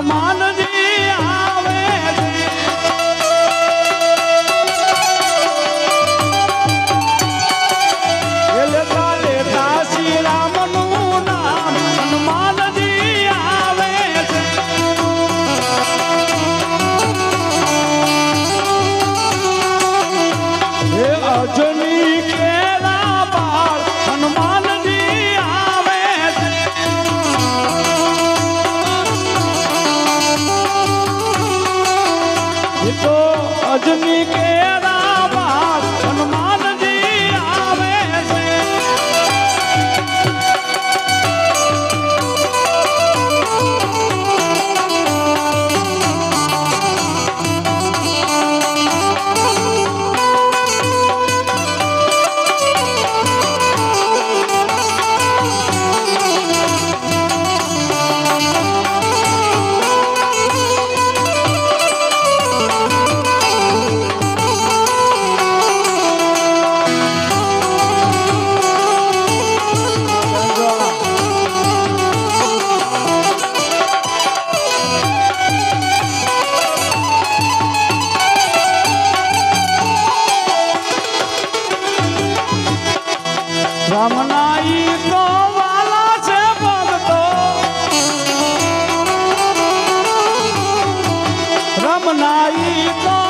समान जी तो अजनी के રમનાઈ તો